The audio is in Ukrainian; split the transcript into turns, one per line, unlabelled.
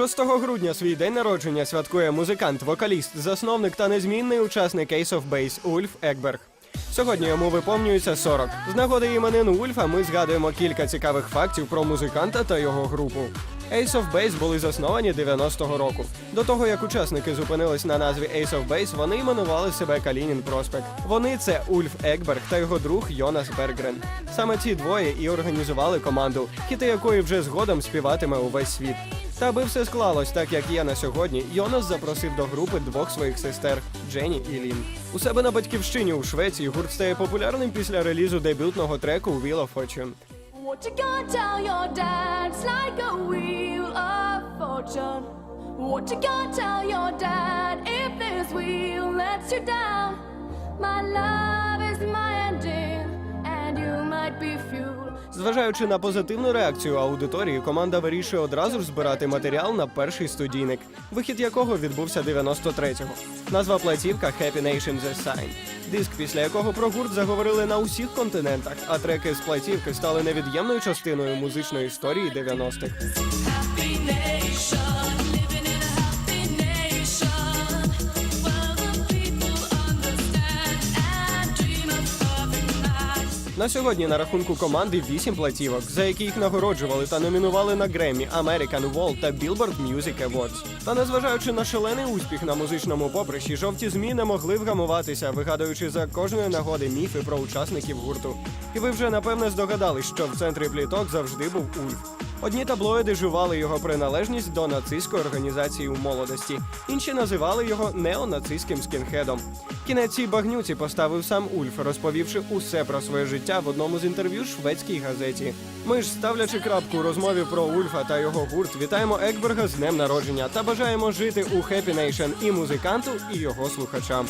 6 грудня свій день народження святкує музикант, вокаліст, засновник та незмінний учасник Ace of Base Ульф Екберг. Сьогодні йому виповнюється 40. З нагоди іменин Ульфа ми згадуємо кілька цікавих фактів про музиканта та його групу. Ace of Base були засновані 90-го року. До того як учасники зупинились на назві Ace of Base, вони іменували себе Калінін Проспект. Вони це Ульф Екберг та його друг Йонас Бергрен. Саме ці двоє і організували команду, хіти якої вже згодом співатиме увесь світ. Та аби все склалось так, як є на сьогодні, Йонас запросив до групи двох своїх сестер Джені і Лін. У себе на батьківщині у Швеції гурт стає популярним після релізу дебютного треку Wheel of Fortune.
You gonna tell your dad? It's like a wheel of fortune. What you gonna tell your dad if this wheel lets you down? My love
Зважаючи на позитивну реакцію аудиторії, команда вирішує одразу ж збирати матеріал на перший студійник, вихід якого відбувся 93-го. Назва платівка Happy Nation The Sign. Диск, після якого про гурт заговорили на усіх континентах, а треки з платівки стали невід'ємною частиною музичної історії 90-х. На сьогодні на рахунку команди 8 платівок, за які їх нагороджували та номінували на Греммі, American World та Billboard Music Awards. Та незважаючи на шалений успіх на музичному поприщі, жовті змі не могли вгамуватися, вигадуючи за кожної нагоди міфи про учасників гурту. І ви вже напевне здогадались, що в центрі пліток завжди був Ульф. Одні таблоїди жували його приналежність до нацистської організації у молодості, інші називали його неонацистським скінхедом. Кінець цій багнюці поставив сам Ульф, розповівши усе про своє життя в одному з інтерв'ю шведській газеті. Ми ж, ставлячи крапку у розмові про Ульфа та його гурт, вітаємо Екберга з днем народження та бажаємо жити у Happy Nation і музиканту, і його слухачам.